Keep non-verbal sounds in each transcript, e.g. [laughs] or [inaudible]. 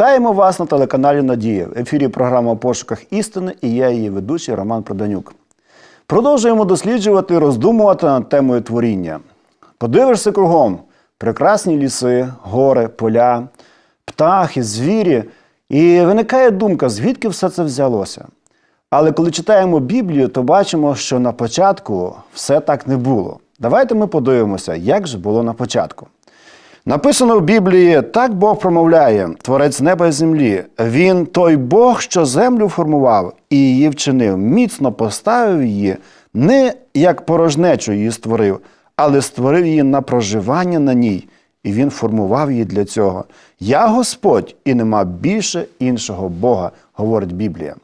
Вітаємо вас на телеканалі Надія. В ефірі програма «У пошуках істини і я її ведучий Роман Проданюк. Продовжуємо досліджувати і роздумувати над темою творіння. Подивишся кругом прекрасні ліси, гори, поля, птахи, звірі. І виникає думка, звідки все це взялося. Але коли читаємо Біблію, то бачимо, що на початку все так не було. Давайте ми подивимося, як же було на початку. Написано в Біблії: так Бог промовляє, творець неба і землі. Він той Бог, що землю формував і її вчинив, міцно поставив її, не як порожнечу її створив, але створив її на проживання на ній, і він формував її для цього. Я Господь, і нема більше іншого Бога, говорить Біблія.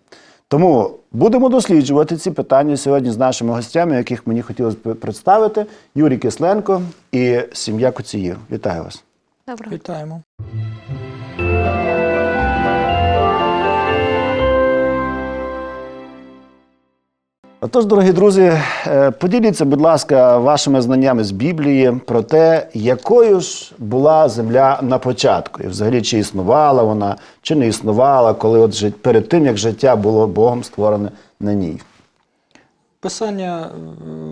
Тому будемо досліджувати ці питання сьогодні з нашими гостями, яких мені хотілося б представити: Юрій Кисленко і сім'я Коціїв. Вітаю вас. Добре. Вітаємо. Отож, дорогі друзі, е, поділіться, будь ласка, вашими знаннями з Біблії про те, якою ж була земля на початку, і взагалі чи існувала вона, чи не існувала, коли от перед тим як життя було Богом створене на ній. Писання е,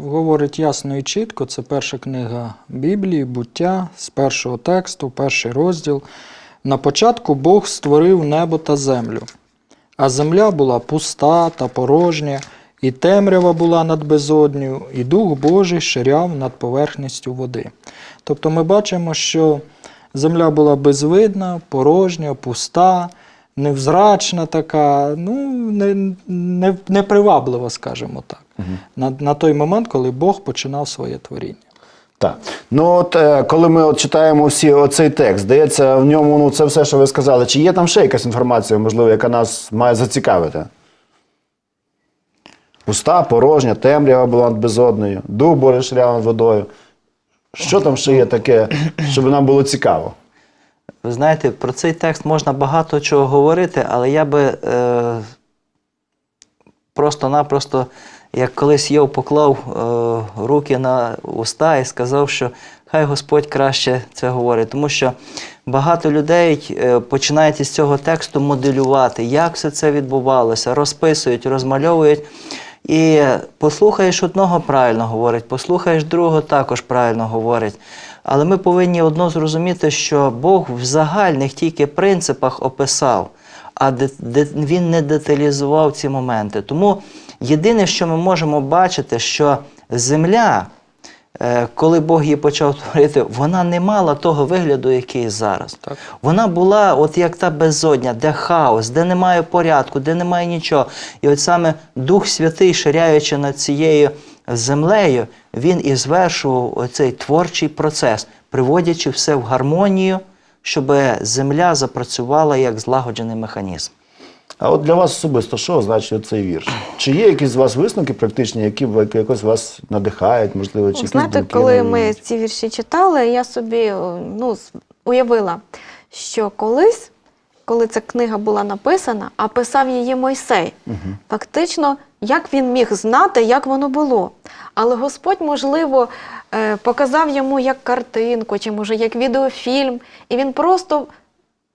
говорить ясно і чітко. Це перша книга Біблії, буття з першого тексту, перший розділ. На початку Бог створив небо та землю, а земля була пуста та порожня, і темрява була над безоднею, і Дух Божий ширяв над поверхністю води. Тобто ми бачимо, що земля була безвидна, порожня, пуста, невзрачна така, ну, не, не, неприваблива, скажімо так, на, на той момент, коли Бог починав своє творіння. Так. Ну от е, коли ми от читаємо всі оцей текст, здається, в ньому ну, це все, що ви сказали. Чи є там ще якась інформація, можливо, яка нас має зацікавити? Пуста, порожня, темрява була над безодною, дух Божий над водою. Що там ще є таке, щоб нам було цікаво? Ви знаєте, про цей текст можна багато чого говорити, але я би е, просто-напросто, як колись Йов поклав е, руки на уста і сказав, що хай Господь краще це говорить. Тому що багато людей е, починають із цього тексту моделювати, як все це відбувалося, розписують, розмальовують. І послухаєш одного правильно говорить, послухаєш другого також правильно говорить. Але ми повинні одно зрозуміти, що Бог в загальних тільки принципах описав, а він не деталізував ці моменти. Тому єдине, що ми можемо бачити, що земля, коли Бог її почав творити, вона не мала того вигляду, який зараз. Так. Вона була от як та безодня, де хаос, де немає порядку, де немає нічого. І от саме Дух Святий, ширяючи над цією землею, він і звершував оцей творчий процес, приводячи все в гармонію, щоб земля запрацювала як злагоджений механізм. А от для вас особисто, що означає цей вірш? Чи є якісь з вас висновки практичні, які якось вас надихають, можливо, чи якісь Знаєте, думки коли ми ці вірші читали, я собі ну, уявила, що колись, коли ця книга була написана, а писав її Мойсей, фактично, як він міг знати, як воно було. Але Господь, можливо, е, показав йому як картинку, чи може як відеофільм, і він просто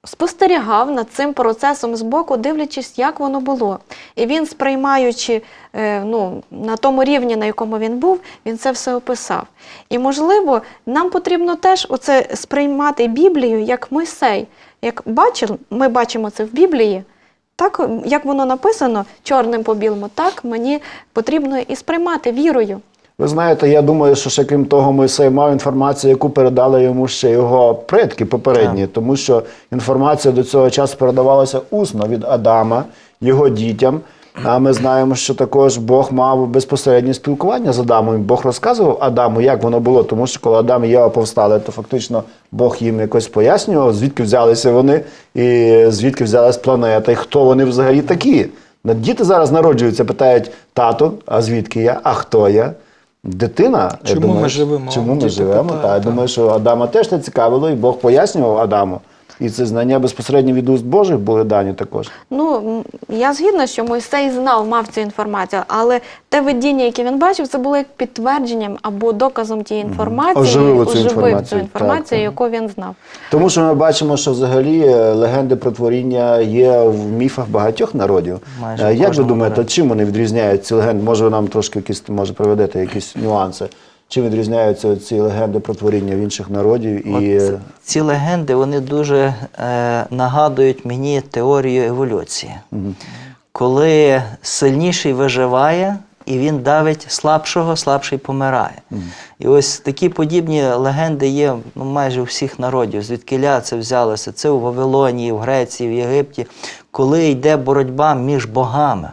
спостерігав над цим процесом збоку, дивлячись, як воно було. І він, сприймаючи е, ну, на тому рівні, на якому він був, він це все описав. І, можливо, нам потрібно теж оце сприймати Біблію як Мойсей. Як бачив, ми бачимо це в Біблії, так як воно написано чорним по білому, так мені потрібно і сприймати вірою. Ви знаєте, я думаю, що ще крім того, Мойсей мав інформацію, яку передали йому ще його предки попередні, тому що інформація до цього часу передавалася усно від Адама, його дітям. А ми знаємо, що також Бог мав безпосереднє спілкування з Адамом. Бог розказував Адаму, як воно було, тому що коли Адам і Єва повстали, то фактично Бог їм якось пояснював, звідки взялися вони, і звідки взялась планета, і хто вони взагалі такі. Діти зараз народжуються, питають тату, а звідки я, а хто я? Дитина, Чому Чому ми живемо? Чому ми живемо? Та, я думаю, що Адама теж це цікавило, і Бог пояснював Адаму. І це знання безпосередньо від уст Божих були дані також. Ну, я згідна, що Мойсей знав, мав цю інформацію, але те видіння, яке він бачив, це було як підтвердженням або доказом тієї інформації, Оживило цю оживив інформацію, цю інформацію, так, так. яку він знав. Тому що ми бачимо, що взагалі е, легенди про творіння є в міфах багатьох народів. Майже Е, Як ви думаєте, чим вони відрізняють ці легенди? Може, ви нам трошки якісь може приведете якісь нюанси? Чим відрізняються ці легенди про творіння в інших народів і От е, ці легенди вони дуже е, нагадують мені теорію еволюції. Коли сильніший виживає, і він давить слабшого, слабший помирає. І ось такі подібні легенди є ну, майже у всіх народів. Звідкиля це взялося? Це у Вавилонії, в Греції, в Єгипті, коли йде боротьба між богами.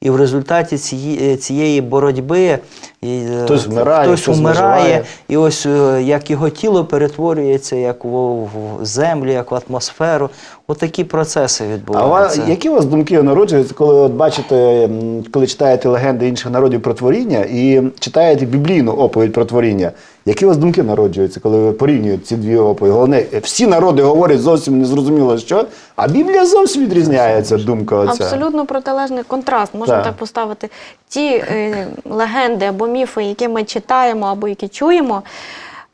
І в результаті цієї, цієї боротьби і, е, Хтось вмирає, хтось хтось вмирає, і ось е, як його тіло перетворюється як в, в землю, як в атмосферу. Отакі процеси відбуваються. А які у вас думки народжуються, коли от бачите, коли читаєте легенди інших народів про творіння і читаєте біблійну оповідь про творіння? Які у вас думки народжуються, коли ви порівнюєте ці дві оповіді? Головне, всі народи говорять зовсім незрозуміло що, а Біблія зовсім відрізняється, думка оця. Абсолютно протилежний контраст. Можна Так. так, поставити ті е, легенди або міфи, які ми читаємо або які чуємо,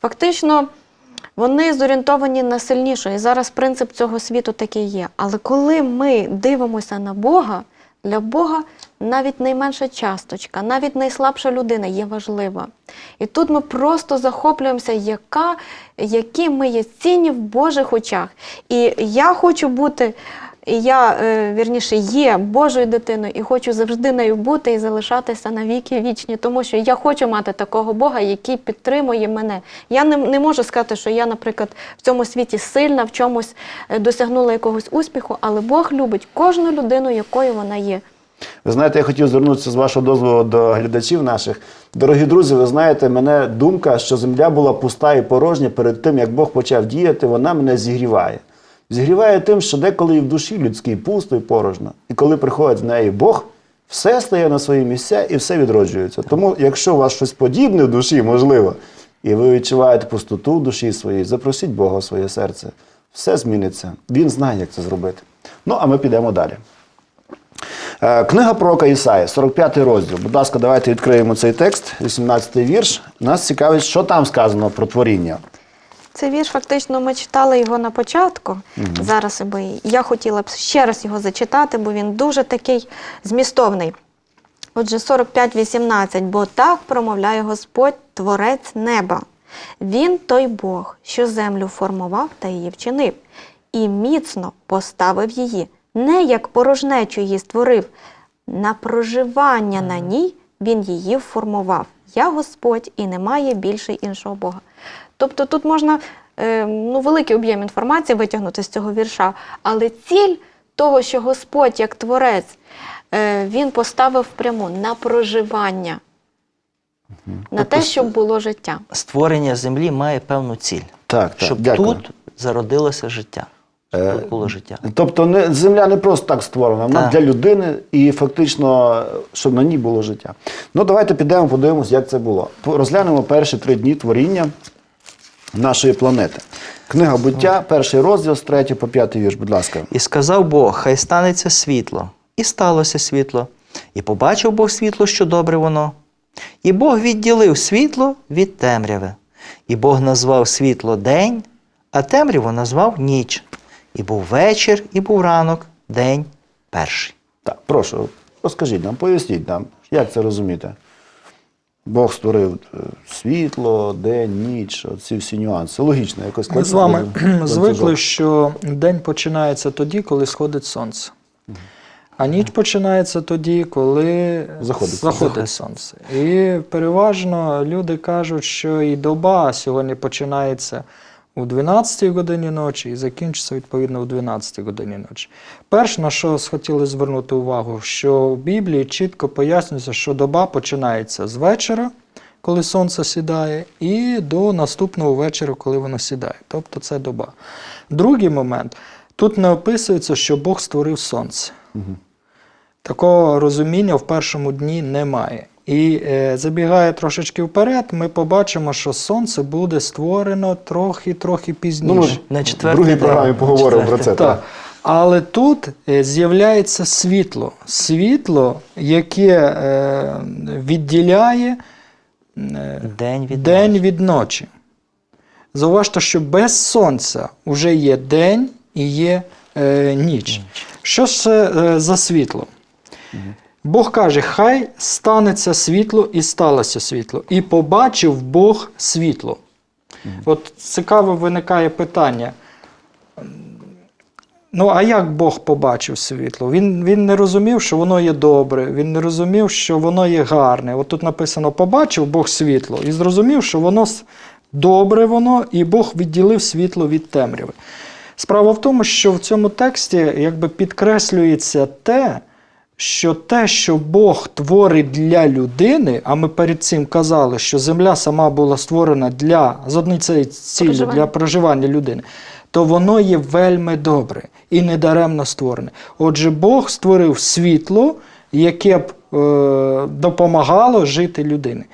фактично вони зорієнтовані на сильнішого. І зараз принцип цього світу такий є. Але коли ми дивимося на Бога, для Бога навіть найменша часточка, навіть найслабша людина є важлива. І тут ми просто захоплюємося, яка, які ми є цінні в Божих очах. І я хочу бути і я, е, вірніше, є Божою дитиною і хочу завжди нею бути і залишатися на віки вічні, тому що я хочу мати такого Бога, який підтримує мене. Я не, не можу сказати, що я, наприклад, в цьому світі сильна, в чомусь е, досягнула якогось успіху, але Бог любить кожну людину, якою вона є. Ви знаєте, я хотів звернутися з вашого дозволу до глядачів наших. Дорогі друзі, ви знаєте, мене думка, що земля була пуста і порожня перед тим, як Бог почав діяти, вона мене зігріває. Зігріває тим, що деколи і в душі людській пусто і порожньо. І коли приходить в неї Бог, все стає на свої місця і все відроджується. Тому, якщо у вас щось подібне в душі, можливо, і ви відчуваєте пустоту в душі своїй, запросіть Бога в своє серце. Все зміниться. Він знає, як це зробити. Ну, а ми підемо далі. Е, Книга пророка Ісаї, 45 розділ. Будь ласка, давайте відкриємо цей текст, 18 вірш. Нас цікавить, що там сказано про творіння. Цей вірш, фактично, ми читали його на початку. Зараз би я хотіла б ще раз його зачитати, бо він дуже такий змістовний. Отже, 45.18. Бо так промовляє Господь, Творець неба. Він той Бог, що землю формував та її вчинив, і міцно поставив її, не як порожнечу її створив. На проживання на ній він її формував. Я Господь і немає більше іншого Бога. Тобто тут можна е, ну, великий об'єм інформації витягнути з цього вірша, але ціль того, що Господь як творець, е, він поставив пряму на проживання, на те, щоб було життя. Створення землі має певну ціль, Так, так, щоб дякую. тут зародилося життя. Е, було життя. Тобто не, земля не просто так створена, вона Так. для людини і фактично, щоб на ній було життя. Ну, давайте підемо, подивимось, як це було. Розглянемо перші три дні творіння нашої планети. Книга буття, перший розділ з 3 по 5 вірш, будь ласка. І сказав Бог, хай станеться світло. І сталося світло. І побачив Бог світло, що добре воно. І Бог відділив світло від темряви. І Бог назвав світло день, а темряву назвав ніч. І був вечір, і був ранок, день перший. Так, прошу, розкажіть нам, поясніть нам, як це розуміти. Бог створив е, світло, день, ніч, ці всі нюанси. Логічно, якось Ми з вами [clears throat] звикли, що день починається тоді, коли сходить сонце. А ніч починається тоді, коли Заходить заходить сонце. І переважно люди кажуть, що і доба сьогодні починається у 12-й годині ночі і закінчиться відповідно у 12-й годині ночі. Перш на що хотіли звернути увагу, що в Біблії чітко пояснюється, що доба починається з вечора, коли сонце сідає, і до наступного вечора, коли воно сідає. Тобто це доба. Другий момент. Тут не описується, що Бог створив сонце. Такого розуміння в першому дні немає. І е, забігає трошечки вперед, ми побачимо, що сонце буде створено трохи-трохи пізніше. Ну, На в другій день. програмі поговоримо про це. Так. Так. Але тут е, з'являється світло. Світло, яке е, відділяє е, День від день ночі. від ночі. Зауважте, що без сонця вже є день і є е, ніч. Що ж це е, за світло? Бог каже: хай станеться світло, і сталося світло. І побачив Бог світло. От цікаво виникає питання. Ну, а як Бог побачив світло? Він, він не розумів, що воно є добре, він не розумів, що воно є гарне. От тут написано: побачив Бог світло і зрозумів, що воно добре воно, і Бог відділив світло від темряви. Справа в тому, що в цьому тексті якби підкреслюється те, що те, що Бог творить для людини, а ми перед цим казали, що земля сама була створена для з однієї цілі Проживання. для проживання людини, то воно є вельми добре і недаремно створене. Отже, Бог створив світло, яке б е, допомагало жити людині.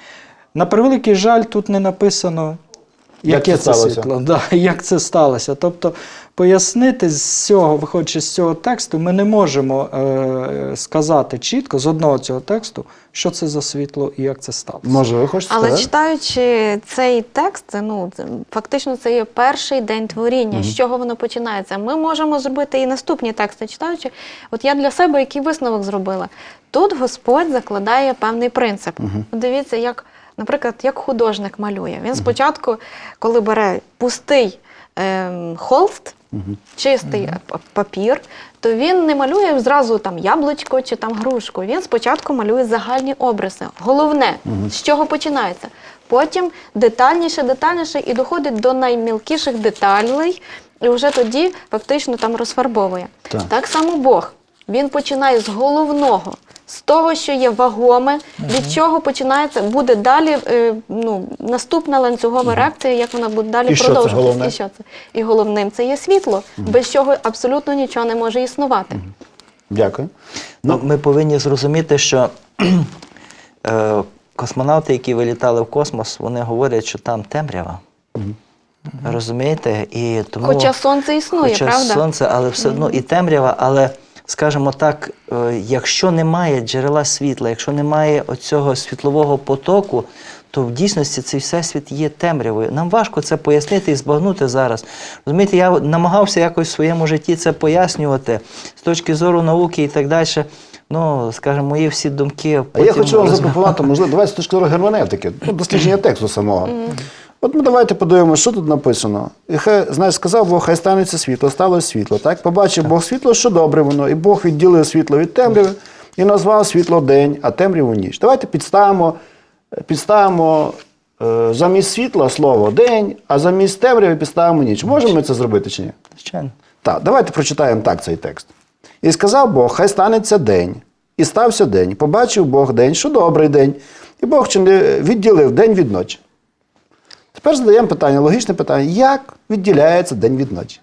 На превеликий жаль, тут не написано, Як яке це це, світло, [laughs] да, як це сталося. Тобто, пояснити з цього, виходячи з цього тексту, ми не можемо е, сказати чітко з одного цього тексту, що це за світло і як це сталося. Може, ви хочете Але сказати? читаючи цей текст, ну це, фактично це є перший день творіння. З чого воно починається? Ми можемо зробити і наступні тексти, читаючи. От я для себе який висновок зробила. Тут Господь закладає певний принцип. От Дивіться, як, наприклад, як художник малює. Він спочатку, коли бере пустий ем, холст, чистий п- папір, то він не малює зразу там яблучко чи там грушку. Він спочатку малює загальні обриси. Головне, з чого починається. Потім детальніше, детальніше і доходить до наймілкіших деталей, і вже тоді фактично там розфарбовує. Так. Так само Бог. Він починає з головного, з того, що є вагоме, від чого починається, буде далі е, ну, наступна ланцюгова реакція, як вона буде далі І що це продовжуватися. головне? І що це? І головним це є світло, без чого абсолютно нічого не може існувати. Дякую. Ну, ми повинні зрозуміти, що [clears throat] е, космонавти, які вилітали в космос, вони говорять, що там темрява. Розумієте? І тому, Хоча сонце існує, хоча правда? сонце, але все одно і темрява, але. Скажімо так, е, якщо немає джерела світла, якщо немає оцього світлового потоку, то в дійсності цей всесвіт є темрявою. Нам важко це пояснити і збагнути зараз. Розумієте, я намагався якось в своєму житті це пояснювати з точки зору науки і так далі. Ну, скажімо, мої всі думки. А я хочу вам запропонувати, можливо, давайте з точки зору герменевтики, ну, дослідження тексту самого. От ми давайте подивимося, що тут написано. І хай, знаєш, сказав Бог, хай станеться світло, сталося світло. Так? Побачив Бог світло, що добре воно. І Бог відділив світло від темряви і назвав світло день, а темряву ніч. Давайте підставимо, підставимо е, замість світла слово день, а замість темряви підставимо ніч. Можемо ми це зробити чи ні? Звичайно. Так, давайте прочитаємо так цей текст. І сказав Бог, хай станеться день. І стався день. Побачив Бог день, що добрий день. І Бог відділив день від ночі. Тепер задаємо питання, логічне питання: як відділяється день від ночі?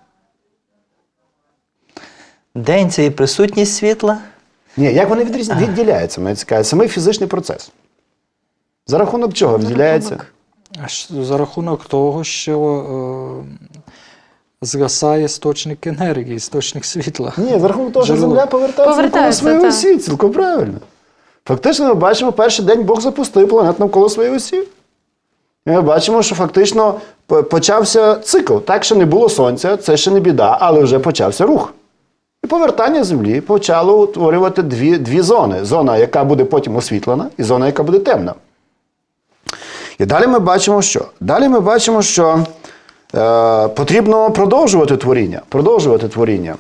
День це і присутність світла. Ні, як вони відріз... відділяються? Мене цікавить самий фізичний процес. За рахунок чого відділяється? рахунок. За рахунок того, що е, згасає істочник енергії, істочник світла. Ні, за рахунок того, що земля повертається навколо своєї осі, цілком правильно. Фактично, ми бачимо, перший день Бог запустив планету навколо своєї осі. І ми бачимо, що фактично почався цикл. Так, що не було сонця, це ще не біда, але вже почався рух. І повертання Землі почало утворювати дві, дві зони: зона, яка буде потім освітлена, і зона, яка буде темна. І далі ми бачимо, що? Далі ми бачимо, що е, потрібно продовжувати творіння. Продовжувати творіння.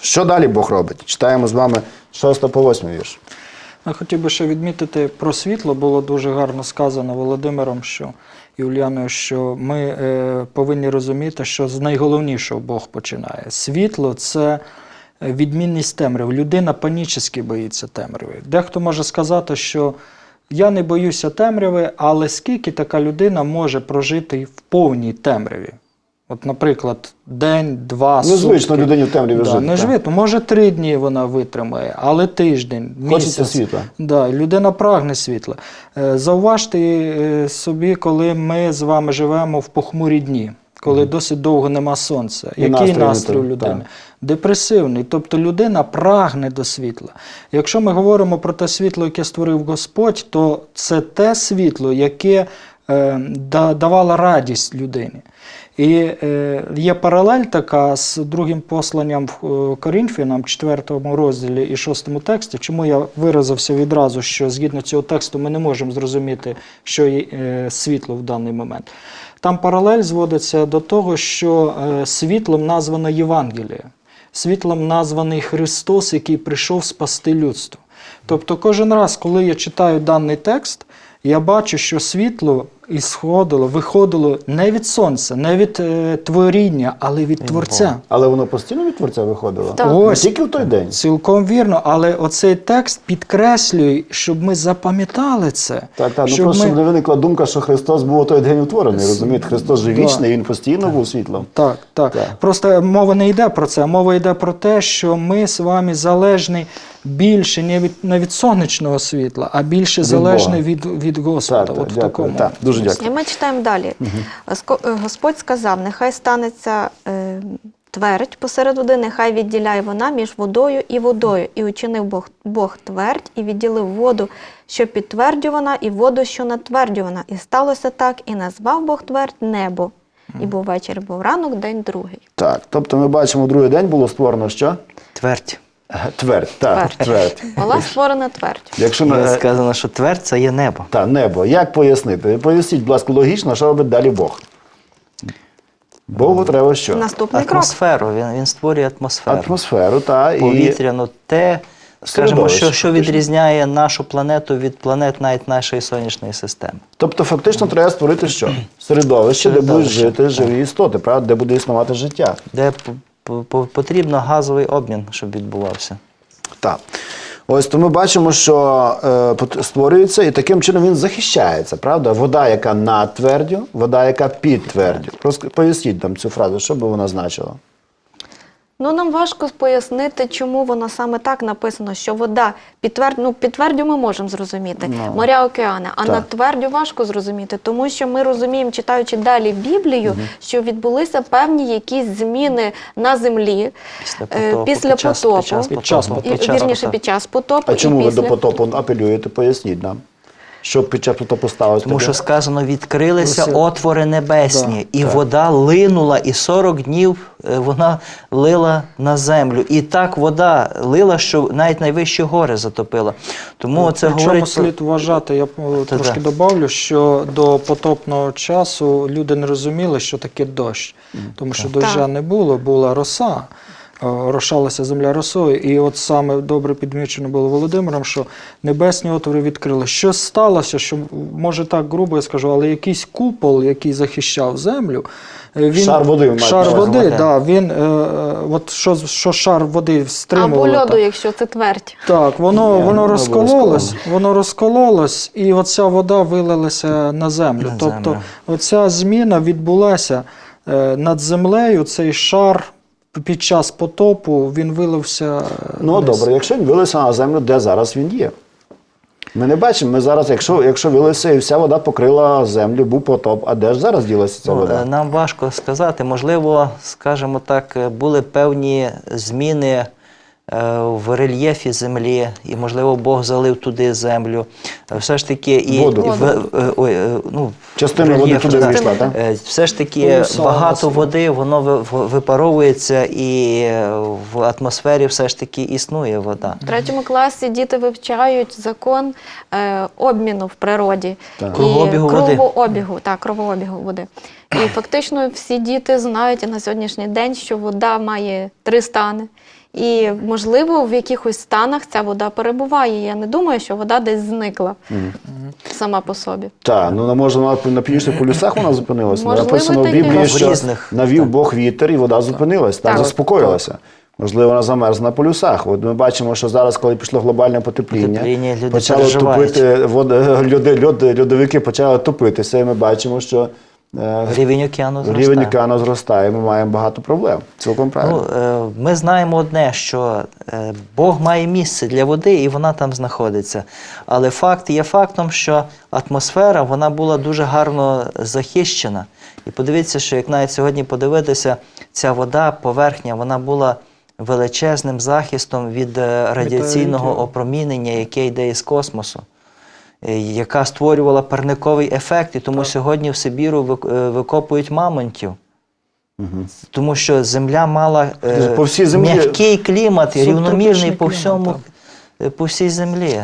Що далі Бог робить? Читаємо з вами 6 по 8 вірш. Хотів би ще відмітити про світло. Було дуже гарно сказано Володимиром, що і що ми е, повинні розуміти, що з найголовнішого Бог починає. Світло це відмінність темряви. Людина панічно боїться темряви. Дехто може сказати, що я не боюся темряви, але скільки така людина може прожити в повній темряві? От, наприклад, день, два, Незвично сутки. людині в темряві да, жити, Не жити. Може, три дні вона витримає, але тиждень, Хочеться світла. Да, людина прагне світла. Е, Зауважте е, собі, коли ми з вами живемо в похмурі дні, коли досить довго нема сонця. І Який настрій настрій у людини? так. Депресивний. Тобто людина прагне до світла. Якщо ми говоримо про те світло, яке створив Господь, то це те світло, яке е, давало радість людині. І е, є паралель така з другим посланням в е, Корінфянам, 4 розділі і 6 тексті. Чому я виразився відразу, що згідно цього тексту ми не можемо зрозуміти, що є е, світло в даний момент. Там паралель зводиться до того, що світлом названо Євангеліє, світлом названий Христос, який прийшов спасти людство. Тобто, кожен раз, коли я читаю даний текст, я бачу, що світло ісходило, виходило не від сонця, не від е, творіння, але від Творця. Але воно постійно від творця виходило? Так. Не тільки в той день. Цілком вірно, але оцей текст підкреслює, щоб ми запам'ятали це. Так, так. Ну щоб просто ми- щоб не виникла думка, що Христос був у той день утворений. Розумієте, Христос же Да. вічний, він постійно був світлом. Так, так, Так. Просто мова не йде про це. Мова йде про те, що ми з вами залежні більше не від, не від сонячного світла, а більше Від залежні Бога. від, від Господа. Так, так, От в дякую. такому. Так, дуже дякую. І ми читаємо далі. Е, Господь сказав: нехай станеться е, твердь посеред води, нехай відділяє вона між водою і водою. І учинив Бог, Бог твердь, і відділив воду, що підтвердювана, і воду, що натвердювана. І сталося так, і назвав Бог твердь небо. І був вечір, був ранок, день другий. Так, тобто ми бачимо, другий день було створено що? Твердь. Твердь, так, твердь. Була створена твердь. Якщо на сказано, що твердь це є небо. та небо, як пояснити? Поясніть, будь ласка, логічно, що робить далі Бог? Богу треба що? Наступний крок. Атмосферу. Він, він створює атмосферу. Атмосферу, та і Повітряну, те, скажімо, Середовище, що, що фактично. відрізняє нашу планету від планет навіть нашої сонячної системи. Тобто, фактично, треба створити що? Середовище, де будуть Середовище, жити живі істоти, правда, де буде існувати життя. де п- потрібно газовий обмін, щоб відбувався. Так. Ось то ми бачимо, що е, створюється, і таким чином він захищається, правда? Вода, яка над твердю, вода, яка під твердю. Просто Поясніть нам цю фразу, що би вона значила? Ну, нам важко пояснити, чому воно саме так написано, що вода підтверд... ну, під твердю ми можемо зрозуміти, Ну, моря, океани, а так. над твердю важко зрозуміти, тому що ми розуміємо, читаючи далі Біблію, що відбулися певні якісь зміни на землі Після потопу. після під час, потопу. Під час Під час потопу. І, вірніше, під час потопу А чому і ви до потопу апелюєте? Поясніть нам. Що під час потопу? Тому що сказано, відкрилися Ось, отвори небесні, Да, і так. вода линула, і 40 днів е, вона лила на землю. І так вода лила, що навіть найвищі гори затопила. Тому це говорить слід вважати, я е, Та трошки да. добавлю, що до потопного часу люди не розуміли, що таке дощ. Тому що доща не було, була роса. Е, Орошалася земля росою. І от саме добре підмічено було Володимиром, що небесні отвори відкрили. Що сталося, що може так грубо я скажу, але якийсь купол, який захищав землю, е, він Шар води, шар води, Води. да, він е, е, от що, що шар води Або стримував. льоду, якщо це твердь. Так, воно, Ні, воно розкололось, воно розкололось, і оця вода вилилася на землю. На тобто землю. оця зміна відбулася е, над землею, цей шар під час потопу він вилився. е, Ну десь. добре, якщо він вилився на землю, де зараз він є? Ми не бачимо. Ми зараз, якщо, якщо вилився і вся вода покрила землю, був потоп, а де ж зараз ділася ця Ну, вода? е, Нам важко сказати. Можливо, скажімо так, е, були певні зміни в рельєфі землі, і, можливо, Бог залив туди землю. Е, Все ж таки, і, Воду. в, е, ой, е, ну, Частина води рельєф, туди так. вийшла, так? Е, Все ж таки Полюса багато росли. води, воно ви- в- випаровується, і е, в атмосфері все ж таки існує вода. В третьому класі діти вивчають закон е, обміну в природі Так. і Кругообігу води. кровообігу, так, кровообігу води. І фактично всі діти знають і на сьогоднішній день, що вода має три стани. І, можливо, в якихось станах ця вода перебуває. Я не думаю, що вода десь зникла сама по собі. Так, ну може на, на північних полюсах вона зупинилася. Можливо, Написано в таке. Біблії, що різних, навів Бог вітер і вода зупинилась, так, Так. заспокоїлася. Можливо, вона замерзла на полюсах. От ми бачимо, що зараз, коли пішло глобальне потепління, Потепління, люди почало переживають. топити води, [laughs] льоди, льоди, льодовики почали топитися, і ми бачимо, що Рівень океану зростає. рівень океану зростає, ми маємо багато проблем. Цілком правильно. Ну, е, ми знаємо одне, що е, Бог має місце для води, і вона там знаходиться. Але факт є фактом, що атмосфера вона була дуже гарно захищена. І подивіться, що як навіть сьогодні подивитися, ця вода, поверхня, вона була величезним захистом від е, радіаційного опромінення, яке йде із космосу. Е, Яка створювала парниковий ефект, і тому сьогодні в Сибіру е, викопують мамонтів. Тому що земля мала е, По всій землі м'який клімат, рівномірний по всьому, е, по всій землі.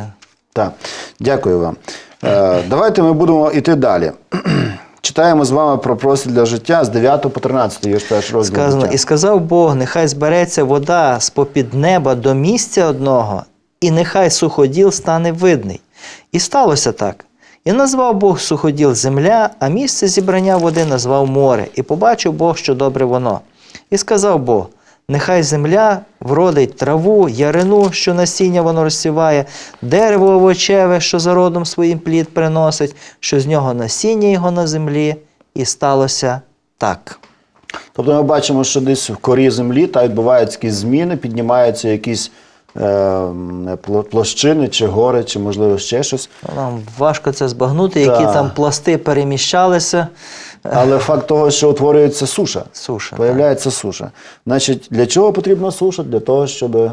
Так, дякую вам. Е, давайте ми будемо йти далі. [clears throat] Читаємо з вами про просить для життя з 9 по 13 вірш перший розділ. Сказано, і сказав Бог, нехай збереться вода з попід неба до місця одного, і нехай суходіл стане видний. І сталося так. І назвав Бог суходіл земля, а місце зібрання води назвав море, і побачив Бог, що добре воно. І сказав Бог: нехай земля вродить траву, ярину, що насіння воно розсіває, дерево овочеве, що за родом своїм плід приносить, що з нього насіння його на землі, і сталося так. Тобто ми бачимо, що десь в корі землі та відбуваються якісь зміни, піднімаються якісь площини, чи гори, чи можливо ще щось. Нам важко це збагнути, які Так. там пласти переміщалися. Але факт того, що утворюється суша. Суша. так. Суша. Значить, для чого потрібна суша? Для того, щоб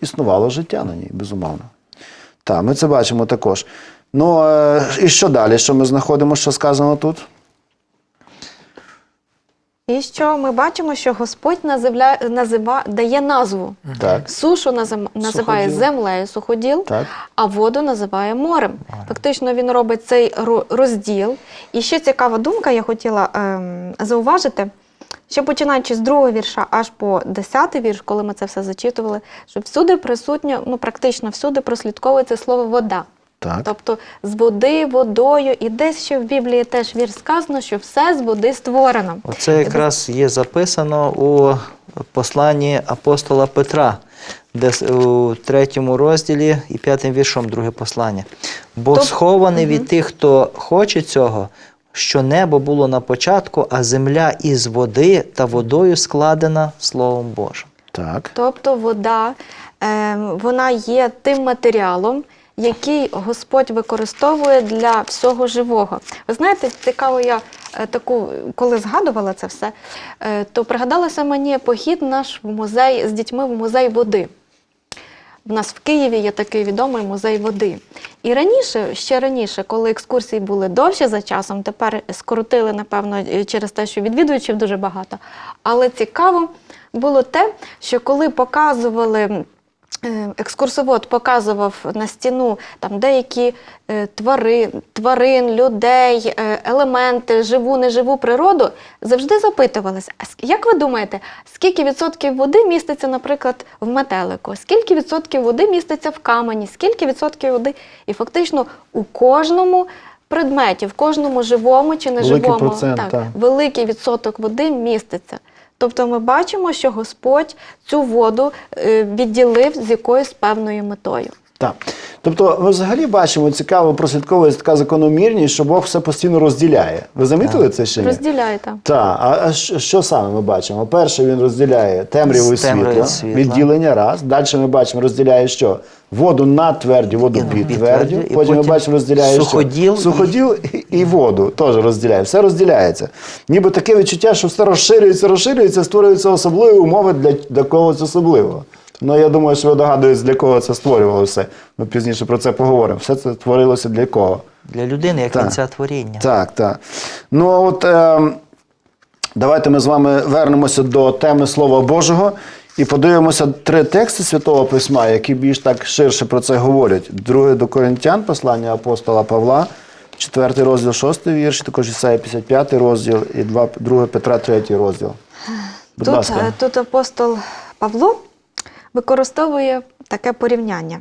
існувало життя на ній, безумовно. Так, ми це бачимо також. Ну, е, і що далі? Що ми знаходимо, що сказано тут? І що ми бачимо, що Господь називля... назива... дає назву. Так. Сушу назив... називає Суходіл. землею суходіл, Так. а воду називає морем. Фактично він робить цей ро- розділ. І ще цікава думка, я хотіла ем, зауважити, що починаючи з другого вірша аж по десятий вірш, коли ми це все зачитували, що всюди присутнє, ну практично всюди прослідковується слово вода. Так. Тобто з води, водою, і десь ще в Біблії теж вірш сказано, що все з води створено. Оце якраз є записано у посланні апостола Петра, де у третьому розділі і п'ятим віршом друге послання. Бог Тоб- схований від тих, хто хоче цього, що небо було на початку, а земля із води та водою складена Словом Божим. Так. Тобто вода е, вона є тим матеріалом, який Господь використовує для всього живого. Ви знаєте, цікаво, я е, таку, коли згадувала це все, е, то пригадалося мені похід наш в музей з дітьми в музей води. В нас в Києві є такий відомий музей води. І раніше, ще раніше, коли екскурсії були довші за часом, тепер скоротили, напевно, через те, що відвідувачів дуже багато. Але цікаво було те, що коли показували. Е, Екскурсовод показував на стіну там деякі е, твари, тварин, людей, е, елементи, живу, неживу природу, завжди запитувалися, а як ви думаєте, скільки відсотків води міститься, наприклад, в метелику, скільки відсотків води міститься в камені, скільки відсотків води? І фактично у кожному предметі, в кожному живому чи Великий неживому процент, так, так. великий відсоток води міститься. Тобто ми бачимо, що Господь цю воду е, відділив з якоюсь певною метою. Так. Тобто, ми взагалі бачимо цікаво прослідковується така закономірність, що Бог все постійно розділяє. Ви замітили це ще? ні? Розділяйте. Так, а, а що, що саме ми бачимо? Перше, він розділяє темряву і З світло, і світла. відділення раз. Далі ми бачимо, розділяє що? Воду на тверді, воду І під підтверді, тверді. і Потім ми потім бачимо, розділяє суходіл що? і- суходіл і, і воду теж розділяє. Все розділяється. Ніби таке відчуття, що все розширюється, розширюється, створюються особливі умови для, для когось особливого. Ну, я думаю, що ви догадуєтесь, для кого це створювалося. Ми пізніше про це поговоримо. Все це творилося для кого? Для людини, як Так. кінця творіння. Так, так. Ну а от е, давайте ми з вами вернемося до теми Слова Божого і подивимося три тексти Святого Письма, які більш так ширше про це говорять. Друге до Коринтян, послання апостола Павла, 4 розділ, 6 вірш, також Ісаї 55 розділ і 2, 2 Петра, 3 розділ. Будь Тут, ласка. е, тут апостол Павло використовує таке порівняння,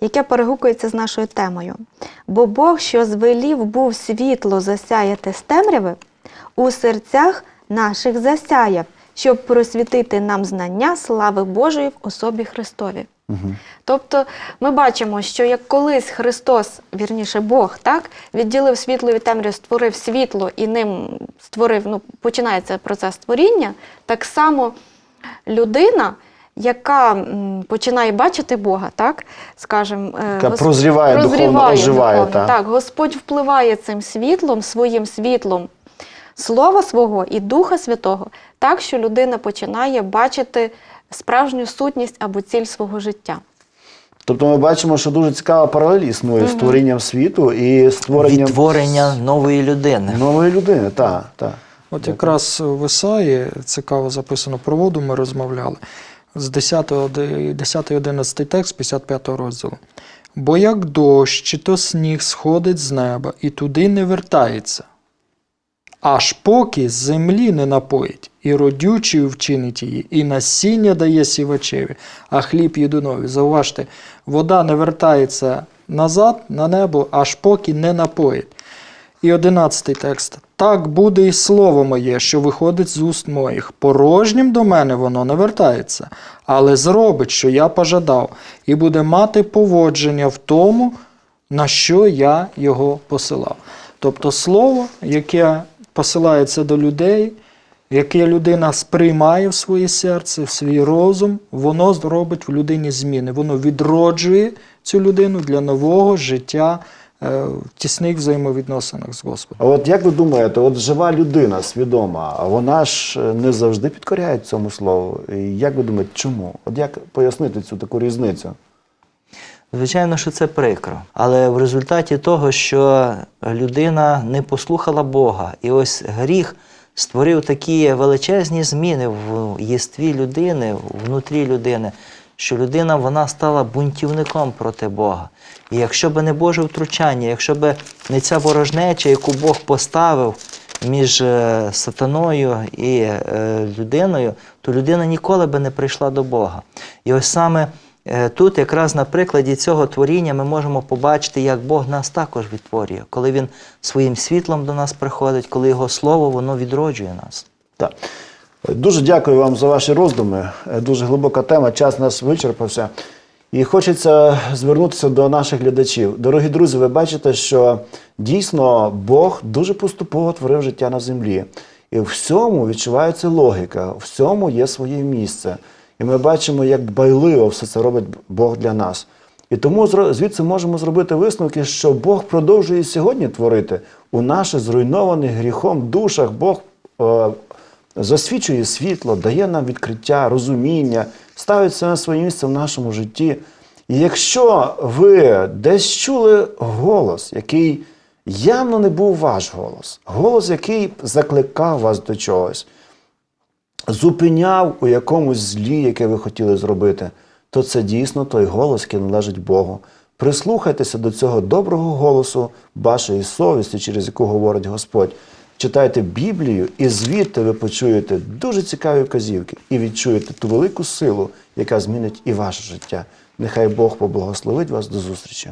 яке перегукується з нашою темою. Бо Бог, що звелів був світло засяяти з темряви, у серцях наших засяяв, щоб просвітити нам знання слави Божої в особі Христові. Тобто ми бачимо, що як колись Христос, вірніше Бог, так, відділив світло від темряви, створив світло і ним створив, ну, починається процес творіння, так само людина, яка починає бачити Бога, так, скажімо, е, Яка Гос- прозріває духовно, оживає, духовно, так? так, Господь впливає цим світлом, своїм світлом Слова свого і Духа Святого, так що людина починає бачити справжню сутність або ціль свого життя. Тобто ми бачимо, що дуже цікава паралель існує з творінням світу і створенням Відтворення нової людини. нової людини. Так, так. От якраз в Ісаї цікаво записано про воду, ми розмовляли. З 10-11 текст 55 розділу. Бо як дощ, чи то сніг сходить з неба і туди не вертається, аж поки з землі не напоїть, і родючою вчинить її, і насіння дає сівачеві, а хліб їдунові. Зауважте, вода не вертається назад на небо, аж поки не напоїть. І одинадцятий текст. Так буде і слово моє, що виходить з уст моїх. Порожнім до мене воно не вертається, але зробить, що я пожадав, і буде мати поводження в тому, на що я його посилав. Тобто слово, яке посилається до людей, яке людина сприймає в своє серце, в свій розум, воно зробить в людині зміни. Воно відроджує цю людину для нового життя в тісних взаємовідносинах з Господом. А от як ви думаєте, от жива людина свідома, а вона ж е, не завжди підкоряє цьому слову. І як ви думаєте, чому? От як пояснити цю таку різницю? Звичайно, що це прикро. Але в результаті того, що людина не послухала Бога, і ось гріх створив такі величезні зміни в єстві людини, внутрі людини, що людина вона стала бунтівником проти Бога. І якщо б не Боже втручання, якщо б не ця ворожнеча, яку Бог поставив між е, сатаною і е, людиною, то людина ніколи би не прийшла до Бога. І ось саме Е, Тут якраз на прикладі цього творіння ми можемо побачити, як Бог нас також відтворює, коли Він своїм світлом до нас приходить, коли Його Слово воно відроджує нас. Так. Дуже дякую вам за ваші роздуми. Е, Дуже глибока тема. Час нас вичерпався. І хочеться звернутися до наших глядачів. Дорогі друзі, ви бачите, що дійсно Бог дуже поступово творив життя на землі. І в всьому відчувається логіка, в всьому є своє місце. І ми бачимо, як байливо все це робить Бог для нас. І тому звідси можемо зробити висновки, що Бог продовжує сьогодні творити у наших зруйнованих гріхом душах. Бог е, засвічує світло, дає нам відкриття, розуміння, ставить це на своє місце в нашому житті. І якщо ви десь чули голос, який явно не був ваш голос, голос, який закликав вас до чогось, зупиняв у якомусь злі, яке ви хотіли зробити, то це дійсно той голос, який належить Богу. Прислухайтеся до цього доброго голосу вашої совісті, через яку говорить Господь. Читайте Біблію, і звідти ви почуєте дуже цікаві вказівки і відчуєте ту велику силу, яка змінить і ваше життя. Нехай Бог поблагословить вас до зустрічі.